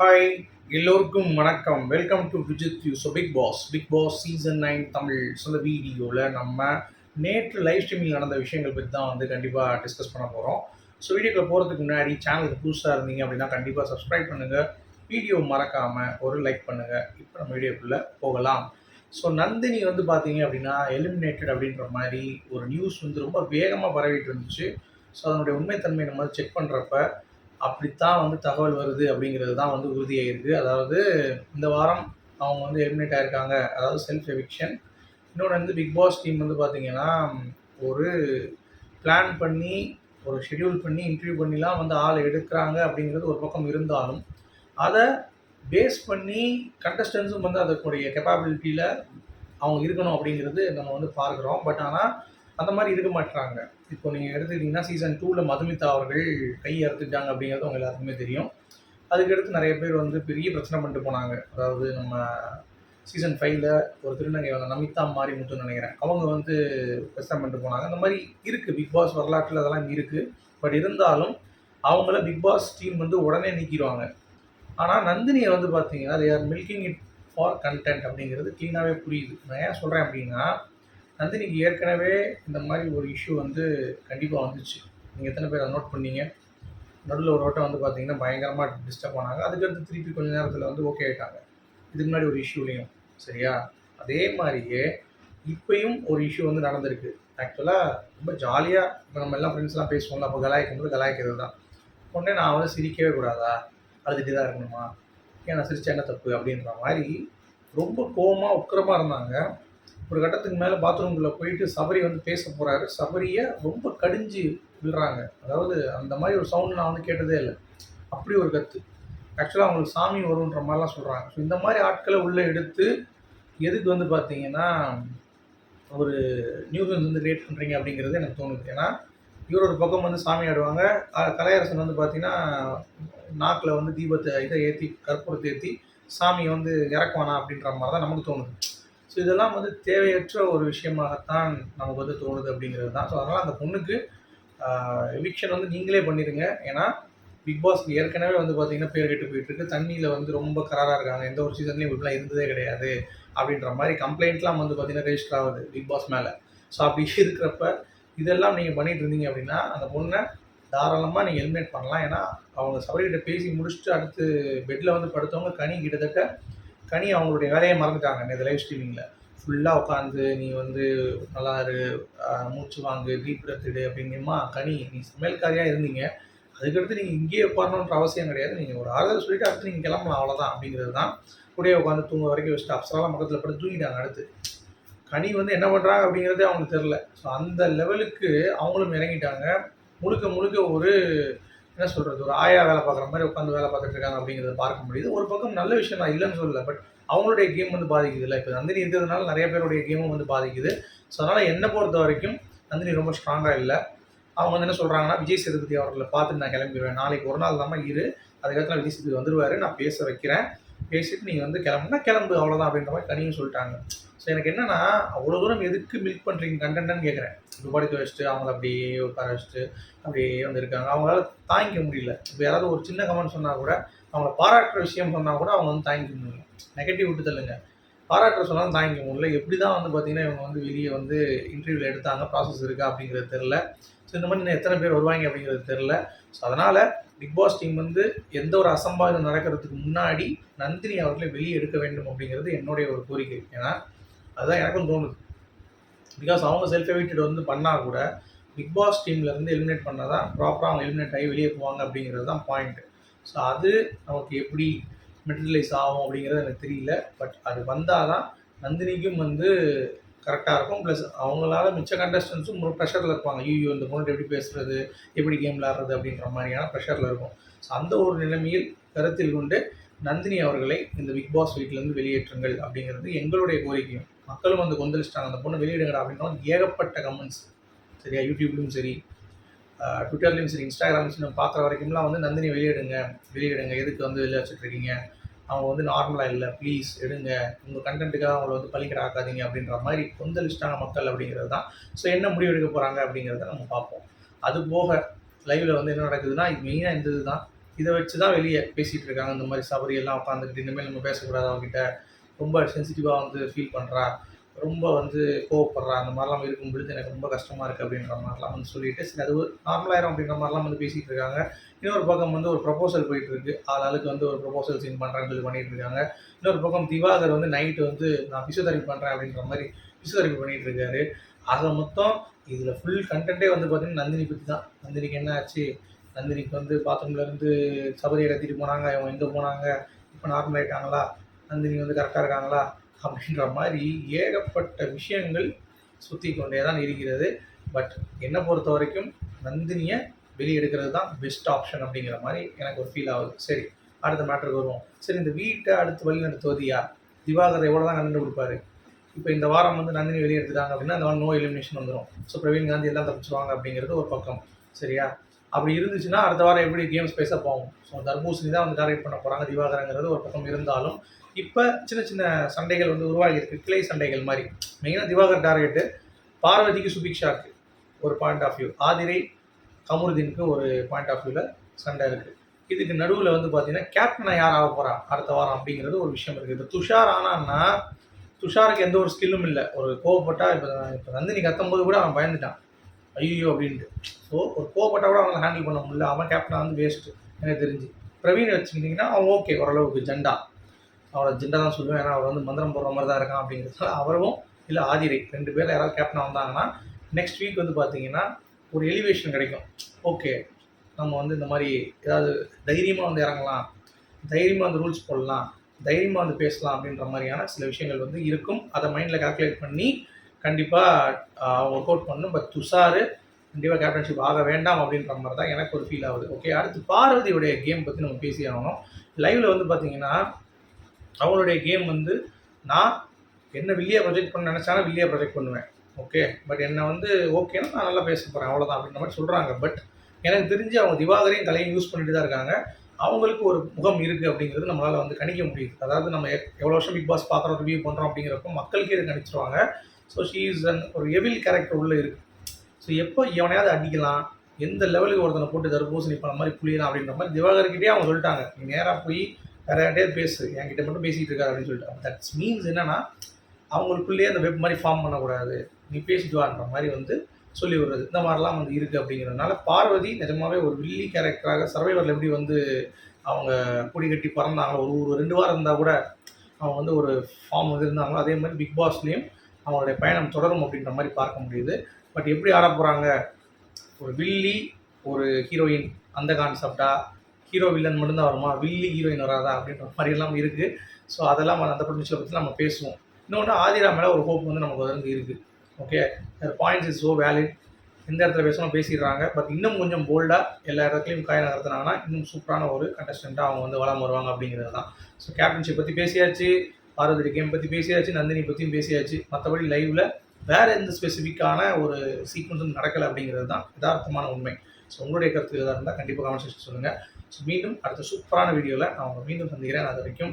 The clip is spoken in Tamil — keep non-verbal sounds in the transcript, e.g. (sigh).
ஹாய் எல்லோருக்கும் வணக்கம். Welcome to Vijith you so Bigg Boss Bigg Boss season nine Tamil. சில வீடியோவில் நம்ம நேற்று லைவ் ஸ்ட்ரீமிங் நடந்த விஷயங்கள் பற்றி தான் வந்து கண்டிப்பாக டிஸ்கஸ் பண்ண போகிறோம் ஸோ வீடியோக்குள்ள போகிறதுக்கு முன்னாடி சேனலுக்கு புதுசாக இருந்தீங்க அப்படின்னா கண்டிப்பாக சப்ஸ்கிரைப் பண்ணுங்கள் வீடியோ மறக்காமல் ஒரு லைக் பண்ணுங்கள் இப்போ நம்ம வீடியோக்குள்ளே போகலாம். ஸோ நந்தினி வந்து பார்த்தீங்க அப்படின்னா எலிமினேட்டட் அப்படின்ற மாதிரி ஒரு நியூஸ் வந்து ரொம்ப வேகமாக பரவிட்டு இருந்துச்சு. ஸோ அதனுடைய உண்மைத்தன்மை நம்ம செக் பண்ணுறப்ப அப்படித்தான் வந்து தகவல் வருது அப்படிங்கிறது தான் வந்து உறுதியாயிருக்கு அதாவது இந்த வாரம் அவங்க வந்து எலிமினேட் ஆயிருக்காங்க. அதாவது செல்ஃப் எவிக்ஷன் இன்னொன்று வந்து பிக் பாஸ் டீம் வந்து பார்த்திங்கன்னா ஒரு பிளான் பண்ணி ஒரு ஷெட்யூல் பண்ணி இன்டர்வியூ பண்ணிலாம் வந்து ஆள் எடுக்கிறாங்க அப்படிங்கிறது ஒரு பக்கம் இருந்தாலும் அதை பேஸ் பண்ணி கண்டஸ்டன்ஸும் வந்து அதற்குடைய கெப்பாபிலிட்டியில் அவங்க இருக்கணும் அப்படிங்கிறது நம்ம வந்து பார்க்குறோம். பட் ஆனால் அந்த மாதிரி இருக்க மாட்டுறாங்க இப்போ நீங்கள் எடுத்துக்கிட்டிங்கன்னா சீசன் டூவில் மதுமிதா அவர்கள் கை அறுத்துட்டாங்க அப்படிங்கிறது அவங்க எல்லாருக்குமே தெரியும். அதுக்கடுத்து நிறைய பேர் வந்து பெரிய பிரச்சனை பண்ணிட்டு போனாங்க. அதாவது நம்ம சீசன் ஃபைவ்ல ஒரு திருநங்கை வந்து நமிதா மாறி முத்துன்னு நினைக்கிறேன். அவங்க வந்து பிரச்சனை பண்ணிட்டு போனாங்க. அந்த மாதிரி இருக்குது பிக் பாஸ் வரலாற்றில் அதெல்லாம் இருக்குது பட் இருந்தாலும் அவங்கள பிக் பாஸ் டீம் வந்து உடனே நீக்கிடுவாங்க. ஆனால் நந்தினியை வந்து பார்த்தீங்கன்னா they are milking it for content அப்படிங்கிறது க்ளீனாகவே புரியுது. நான் ஏன் சொல்கிறேன் அப்படின்னா நந்தினிக்கு ஏற்கனவே இந்த மாதிரி ஒரு இஷ்யூ வந்து கண்டிப்பாக வந்துச்சு. நீங்கள் எத்தனை பேர் அதை நோட் பண்ணீங்க? நடுவில் ஒரு வட்டம் வந்து பார்த்தீங்கன்னா பயங்கரமாக டிஸ்டர்ப் ஆனாங்க. அதுக்கடுத்து திருப்பி கொஞ்ச நேரத்தில் வந்து ஓகே ஆகிட்டாங்க இதுக்கு முன்னாடி ஒரு இஷ்யூலையும் சரியா? அதே மாதிரியே இப்பயும் ஒரு இஷ்யூ வந்து நடந்திருக்கு. ஆக்சுவலாக ரொம்ப ஜாலியாக இப்போ நம்ம எல்லாம் ஃப்ரெண்ட்ஸ்லாம் பேசுவோம்ல அப்போ கலாய்க்கும் போது கலாய்க்கிறது தான். உடனே நான் வந்து சிரிக்கவே கூடாதா? அழுதுகிட்டே தான் இருக்கணுமா? ஏன் நான் சிரிச்சா என்ன தப்பு? அப்படின்ற மாதிரி ரொம்ப கோபமாக உக்கிரமாக இருந்தாங்க. ஒரு கட்டத்துக்கு மேலே பாத்ரூம்குள்ளே போயிட்டு சபரி வந்து பேச போகிறாரு சபரியை ரொம்ப கடிஞ்சு விழுறாங்க அதாவது அந்த மாதிரி ஒரு சவுண்ட் நான் வந்து கேட்டதே இல்லை. அப்படி ஒரு கத்து. ஆக்சுவலாக அவங்களுக்கு சாமி வரும்ன்ற மாதிரிலாம் சொல்கிறாங்க ஸோ இந்த மாதிரி ஆட்களை உள்ளே எடுத்து எதுக்கு வந்து பார்த்தீங்கன்னா ஒரு நியூசன்ஸ் வந்து கிரியேட் பண்ணுறீங்க அப்படிங்கிறது எனக்கு தோணுது. ஏன்னா இவர் ஒரு பக்கம் வந்து சாமி ஆடுவாங்க. கலையரசன் வந்து பார்த்தீங்கன்னா நாக்கில் வந்து தீபத்தை இதை ஏற்றி கற்பூரத்தை ஏற்றி சாமியை வந்து இறக்குவானா அப்படின்ற மாதிரி தான் நமக்கு தோணுது. ஸோ இதெல்லாம் வந்து தேவையற்ற ஒரு விஷயமாகத்தான் நமக்கு வந்து தோணுது அப்படிங்கிறது தான். ஸோ அதனால் அந்த பொண்ணுக்கு எவிக்ஷன் வந்து நீங்களே பண்ணிடுங்க. ஏன்னா பிக் பாஸ் ஏற்கனவே வந்து பார்த்தீங்கன்னா பேர் கெட்டு போயிட்டுருக்கு. தண்ணியில் வந்து ரொம்ப கராராக இருக்காங்க. எந்த ஒரு சீசன்லையும் இப்படிலாம் இருந்ததே கிடையாது அப்படின்ற மாதிரி கம்ப்ளைண்ட்லாம் வந்து பார்த்தீங்கன்னா ரெஜிஸ்டர் ஆகுது பிக் பாஸ் மேலே. ஸோ அப்படி (laughs) இருக்கிறப்ப இதெல்லாம் நீங்கள் பண்ணிகிட்டு இருந்தீங்க அப்படின்னா அந்த பொண்ணை தாராளமாக நீங்கள் எலிமினேட் பண்ணலாம். ஏன்னா அவங்க சபரிகிட்ட பேசி முடிச்சுட்டு அடுத்து பெட்டில் வந்து படுத்தவங்க கனி கிட்டத்தட்ட கனி அவங்களுடைய வேலையை மறந்துட்டாங்க. இந்த லைவ் ஸ்ட்ரீமிங்கில் ஃபுல்லாக உட்காந்து நீ வந்து நல்லா இரு மூச்சு வாங்கு டீப் breath அப்படிங்கம்மா கனி நீ சமையல்காரியாக இருந்தீங்க. அதுக்கடுத்து நீங்கள் இங்கேயே உட்காரணுன்ற அவசியம் கிடையாது. நீங்கள் ஒரு ஆறுதல் சொல்லிட்டு அடுத்து நீங்கள் கிளம்பலாம் அவ்வளோதான் அப்படிங்கிறது தான். கூடயே உட்காந்து தூங்க வரைக்கும் வச்சுட்டு அப்சராலாம் பக்கத்தில் படுத்து தூங்கிட்டாங்க அடுத்து. கனி வந்து என்ன பண்ணுறாங்க அப்படிங்கிறதே அவங்களுக்கு தெரில ஸோ அந்த லெவலுக்கு அவங்களும் இறங்கிட்டாங்க. முழுக்க முழுக்க ஒரு என்ன சொல்கிறது ஒரு ஆயா வேலை பார்க்குற மாதிரி உட்காந்து வேலை பார்த்துட்டு இருக்காங்க அப்படிங்கிறத பார்க்க முடியுது. ஒரு பக்கம் நல்ல விஷயம் நான் இல்லைன்னு சொல்லலை பட் அவங்களுடைய கேம் வந்து பாதிக்குது இல்லை. இப்போ நந்தினி இருந்ததுனால நிறைய பேருடைய கேமும் வந்து பாதிக்குது. ஸோ அதனால் என்னை பொறுத்த வரைக்கும் நந்தினி ரொம்ப ஸ்ட்ராங்காக இல்லை. அவங்க வந்து என்ன சொல்கிறாங்கன்னா விஜய் சேதுபதி அவர்களை பார்த்துட்டு நான் கிளம்பிடுவேன். நாளைக்கு ஒரு நாள் தான் இரு. அதுக்கப்புறம் விஜய் சேதுபதி வந்துடுவார் நான் பேச வைக்கிறேன். பேசிட்டு நீங்கள் வந்து கிளம்புனா கிளம்பு அவ்வளோதான் அப்படின்ற மாதிரி கனியும் சொல்லிட்டாங்க. ஸோ எனக்கு என்னன்னா அவ்வளோ தூரம் எதுக்கு மில்க் பண்ணுறீங்க கண்டென்ட்னு கேட்குறேன் துபாடிக்க வச்சுட்டு அவங்கள அப்படியே உட்கார வச்சுட்டு அப்படியே வந்திருக்காங்க. அவங்களால தாங்கிக்க முடியல. இப்போ யாராவது ஒரு சின்ன கமெண்ட் சொன்னால் கூட அவங்கள பாராட்டுற விஷயம் சொன்னால் கூட அவங்க வந்து தாங்கிக்க முடியல. நெகட்டிவ் விட்டு தள்ளுங்க. பாராட்டுற சொன்னாலும் தாங்கிக்க முடியல. எப்படி தான் வந்து பார்த்தீங்கன்னா இவங்க வந்து வெளியே வந்து இன்டர்வியூவில் எடுத்தாங்க ப்ராசஸ் இருக்கா அப்படிங்கிறது தெரில ஸோ இந்த மாதிரி இன்னும் எத்தனை பேர் வருவாங்க அப்படிங்கிறது தெரில ஸோ அதனால் பிக் பாஸ் டீம் வந்து எந்த ஒரு அசம்பாவிதம் நடக்கிறதுக்கு முன்னாடி நந்தினி அவர்களை வெளியே எடுக்க வேண்டும் அப்படிங்கிறது என்னுடைய ஒரு கோரிக்கை. ஏன்னா அதுதான் எனக்கும் தோணுது. பிகாஸ் அவங்க செல்ஃப் எவிட்டட் வந்து பண்ணால் கூட பிக் பாஸ் டீம்லேருந்து எலிமினேட் பண்ணால் தான் ப்ராப்பராக அவங்க எலிமினேட் ஆகி வெளியே போவாங்க அப்படிங்கிறது தான் பாயிண்ட் ஸோ அது நமக்கு எப்படி மெட்டீரியலைஸ் ஆகும் அப்படிங்கிறது எனக்கு தெரியல. பட் அது வந்தால் தான் நந்தினிக்கும் வந்து கரெக்டாக இருக்கும். ப்ளஸ் அவங்களால மிச்ச கண்டஸ்டன்ஸும் ஒரு ப்ரெஷரில் இருப்பாங்க. ஐயோ இந்த பொண்ணு எப்படி பேசுறது? எப்படி கேம் விளாட்றது அப்படின்ற மாதிரியான ப்ரெஷரில் இருக்கும். ஸோ அந்த ஒரு நிலைமையில் கருத்தில் கொண்டு நந்தினி அவர்களை இந்த பிக் பாஸ் வீட்டிலேருந்து வெளியேற்றுங்கள் அப்படிங்கிறது எங்களுடைய கோரிக்கையும். மக்களும் வந்து கொந்தளிச்சிட்டாங்க. அந்த பொண்ணு வெளியிடுங்கடா அப்படின்னா ஏகப்பட்ட கமெண்ட்ஸ் சரியா? யூடியூப்லேயும் சரி ட்விட்டர்லேயும் ட்விட்டர்லையும் சரி இன்ஸ்டாகிராம்லையும் நம்ம பார்க்குற வரைக்கும்லாம் வந்து நந்தினி வெளியிடுங்க வெளியிடுங்க. எதுக்கு வந்து வெளியே வச்சுட்டு இருக்கீங்க? அவங்க வந்து நார்மலாக இல்லை. ப்ளீஸ் எடுங்க. உங்கள் கண்டென்ட்டுக்காக அவங்கள வந்து பழிக்கிற ஆக்காதீங்க அப்படின்ற மாதிரி கொந்தளிச்சிட்டாங்க மக்கள் அப்படிங்கிறது தான். ஸோ என்ன முடிவு எடுக்க போகிறாங்க அப்படிங்கிறத நம்ம பார்ப்போம். அது போக லைவில் வந்து என்ன நடக்குதுன்னா மெயினாக இந்த இதுதான். இதை வச்சு தான் வெளியே பேசிகிட்டு இருக்காங்க. இந்த மாதிரி சபரி எல்லாம் உட்காந்துக்கிட்டு இனிமேல் நம்ம பேசக்கூடாது அவங்ககிட்ட ரொம்ப சென்சிட்டிவாக வந்து ஃபீல் பண்ணுறா ரொம்ப வந்து கோவப்படுறா. அந்த மாதிரிலாம் இருக்கும் பொழுது எனக்கு ரொம்ப கஷ்டமாக இருக்குது அப்படின்ற மாதிரிலாம் வந்து சொல்லிட்டு சரி அது நார்மலாயிரும் அப்படின்ற மாதிரிலாம் வந்து பேசிகிட்டு இருக்காங்க. இன்னொரு பக்கம் வந்து ஒரு ப்ரொபோசல் போயிட்டு இருக்கு. ஆள் ஆளுக்கு வந்து ஒரு ப்ரொபோசல் சீன் பண்ணுறேன்னு சொல்லி பண்ணிட்டு இருக்காங்க. இன்னொரு பக்கம் திவாகர் வந்து நைட்டு வந்து நான் ஃபிசியோதெரப்பி பண்ணுறேன் அப்படின்ற மாதிரி ஃபிசியோதெரப்பி பண்ணிட்டு இருக்காரு. ஆக மொத்தம் இதில் ஃபுல் கண்டென்ட்டே வந்து பார்த்தீங்கன்னா நந்தினி பற்றி தான் நந்தினிக்கு என்ன ஆச்சு? நந்தினிக்கு வந்து பாத்ரூம்லேருந்து சபரியை கத்திட்டு போனாங்க இவங்க எங்கே போனாங்க? இப்போ நார்மல் ஆகிட்டாங்களா நந்தினி வந்து கரெக்டாக இருக்காங்களா? அப்படின்ற மாதிரி ஏகப்பட்ட விஷயங்கள் சுற்றி கொண்டே தான் இருக்கிறது. பட் என்னை பொறுத்த வரைக்கும் நந்தினியை வெளியெடுக்கிறது தான் பெஸ்ட் ஆப்ஷன் அப்படிங்கிற மாதிரி எனக்கு ஒரு ஃபீல் ஆகுது. சரி அடுத்த மேட்டருக்கு வருவோம். சரி இந்த வீட்டை அடுத்து வழி நடத்துவது யார் திவாகர் எவ்வளோ தான் கண்டு கொடுப்பாரு இப்போ இந்த வாரம் வந்து நந்தினி வெளியே எடுத்துட்டாங்க அப்படின்னா அந்த நோ எலிமினேஷன் வந்துடும் ஸோ பிரவீன் காந்தி எல்லாம் தப்பிச்சுவாங்க அப்படிங்கிறது ஒரு பக்கம். சரியா? அப்படி இருந்துச்சுன்னா அடுத்த வாரம் எப்படி கேம் ஸ்பேஸாக போகும் ஸோ தர்பூசணி தான் வந்து டார்கெட் பண்ண போகிறாங்க திவாகரங்கிறது ஒரு பக்கம் இருந்தாலும் இப்போ சின்ன சின்ன சண்டைகள் வந்து உருவாகி இருக்கு கிளை சண்டைகள் மாதிரி. மெயினாக திவாகர் டார்கெட்டு பார்வதிக்கு சுபிக்ஷாக்கு ஒரு பாயிண்ட் ஆஃப் வியூ ஆதிரை கமருதீனுக்கு ஒரு பாயிண்ட் ஆஃப் வியூவில் சண்டை இருக்குது இதுக்கு நடுவில் வந்து பார்த்தீங்கன்னா கேப்டனை யார் ஆக போகிறா அடுத்த வாரம் அப்படிங்கிறது ஒரு விஷயம் இருக்குது இப்போ துஷார் ஆனான்னா துஷாருக்கு எந்த ஒரு ஸ்கில்லும் இல்லை. ஒரு கோவப்பட்டா இப்போ இப்போ நந்தினி கத்தும்போது கூட அவன் பயந்துட்டான். ஐயோ அப்படின்ட்டு. ஸோ ஒரு கோவப்பட்டா கூட அவங்களை ஹேண்டில் பண்ண முடியல. அவன் கேப்டனாக வந்து வேஸ்ட்டு எனக்கு தெரிஞ்சு. பிரவீன் வச்சுக்கிட்டிங்கன்னா அவன் ஓகே ஓரளவுக்கு ஜெண்டா. அவரை ஜெண்டா தான் சொல்லுவேன். ஏன்னா அவர் வந்து மந்திரம் போடுற மாதிரி தான் இருக்கான் அப்படிங்கிறதுனால அவரும் இல்லை ஆதிரை. ரெண்டு பேர் யாராவது கேப்டனாக வந்தாங்கன்னா நெக்ஸ்ட் வீக் வந்து பார்த்தீங்கன்னா ஒரு எலிவேஷன் கிடைக்கும். ஓகே நம்ம வந்து இந்த மாதிரி ஏதாவது தைரியமாக வந்து இறங்கலாம். தைரியமாக வந்து ரூல்ஸ் போடலாம். தைரியமாக வந்து பேசலாம் அப்படின்ற மாதிரியான சில விஷயங்கள் வந்து இருக்கும். அதை மைண்டில் கால்குலேட் பண்ணி கண்டிப்பாக ஒர்க் அவுட் பண்ணணும் பட் துஷார் கண்டிப்பாக கேப்டன்ஷிப் ஆக வேண்டாம் அப்படின்ற மாதிரி தான் எனக்கு ஒரு ஃபீல் ஆகுது. ஓகே அடுத்து பார்வதியுடைய கேம் பற்றி நம்ம பேசி ஆகணும். லைவில் வந்து பார்த்தீங்கன்னா அவங்களுடைய கேம் வந்து நான் என்ன வில்லியாக ப்ரொஜெக்ட் பண்ண நினச்சாலும் வில்லியாக ப்ரொஜெக்ட் பண்ணுவேன். ஓகே பட் என்னை வந்து ஓகேன்னா நான் நல்லா பேச போகிறேன் அவ்வளோதான் அப்படின்ற மாதிரி சொல்கிறாங்க பட் எனக்கு தெரிஞ்சு அவங்க திவாகரையும் கலையும் யூஸ் பண்ணிட்டு தான் இருக்காங்க. அவங்களுக்கு ஒரு முகம் இருக்குது அப்படிங்கிறது நம்மளால் வந்து கணிக்க முடியுது. அதாவது நம்ம எவ்வளோ வருஷம் பிக் பாஸ் பார்க்குறோம் ரிவ்யூ பண்ணுறோம் அப்படிங்கிறப்ப மக்களுக்கே இதை கணிச்சிருவாங்க. ஸோ ஷீ இஸ் அன் ஒரு எவில் கேரக்டர் உள்ளே இருக்குது ஸோ எப்போ எவனையாவது அடிக்கலாம் எந்த லெவலுக்கு ஒருத்தனை போட்டு தர்பூசணி பண்ண மாதிரி புளியலாம் அப்படின்ற மாதிரி திவாகர்கிட்டே அவங்க சொல்லிட்டாங்க. நீ நேராக போய் வேற யார்கிட்டயே பேசு என்கிட்ட மட்டும் பேசிகிட்டு இருக்காரு அப்படின்னு சொல்லிட்டு. தட்ஸ் மீன்ஸ் என்னன்னா அவங்களுக்குள்ளேயே அந்த வெப் மாதிரி ஃபார்ம் பண்ணக்கூடாது. நீ பேசிட்டு வான்ற மாதிரி வந்து சொல்லி விடுறது. இந்த மாதிரிலாம் வந்து இருக்குது அப்படிங்கிறதுனால பார்வதி நிஜமாவே ஒரு வில்லி கேரக்டராக சர்வைவரில் எப்படி வந்து அவங்க கொடி கட்டி பறந்தாங்களோ ஒரு ஒரு ரெண்டு வாரம் இருந்தால் கூட அவங்க வந்து ஒரு ஃபார்ம் வந்து இருந்தாங்களோ அதே மாதிரி பிக் பாஸ்லேயும் அவங்களுடைய பயணம் தொடரும் அப்படின்ற மாதிரி பார்க்க முடியுது. பட் எப்படி ஆட போகிறாங்க ஒரு வில்லி ஒரு ஹீரோயின் அந்த கான்செப்டா ஹீரோ வில்லன் மட்டும்தான் வருமா? வில்லி ஹீரோயின் வராதா? அப்படின்ற மாதிரி எல்லாம் இருக்குது ஸோ அதெல்லாம் அந்த பொருட்களை பற்றி நம்ம பேசுவோம். இன்னொன்று ஆதிரா மேலே ஒரு ஹோப் வந்து நமக்கு வந்து இருக்குது okay points is so valid எந்த இடத்துல பேசணும் பேசிடுறாங்க. பட் இன்னும் கொஞ்சம் போல்டாக எல்லா இடத்துலையும் காய நகர்த்தினாங்கன்னா இன்னும் சூப்பரான ஒரு கண்டஸ்டண்ட்டாக அவங்க வந்து வளம் வருவாங்க அப்படிங்கிறது தான். ஸோ கேப்டன்ஷிப் பற்றி பேசியாச்சு. பார்வதி கேம் பற்றி பேசியாச்சு நந்தினி பற்றியும் பேசியாச்சு. மற்றபடி லைவில் வேறு எந்த ஸ்பெசிஃபிக்கான ஒரு சீக்வன்ஸும் நடக்கலை அப்படிங்கிறது தான் யதார்த்தமான உண்மை. ஸோ உங்களுடைய கருத்து எதாக இருந்தால் கண்டிப்பாக கமெண்ட் செக்ஷன் சொல்லுங்கள் ஸோ மீண்டும் அடுத்த சூப்பரான வீடியோவில் நான் உங்களை மீண்டும் சந்திக்கிறேன். அது வரைக்கும்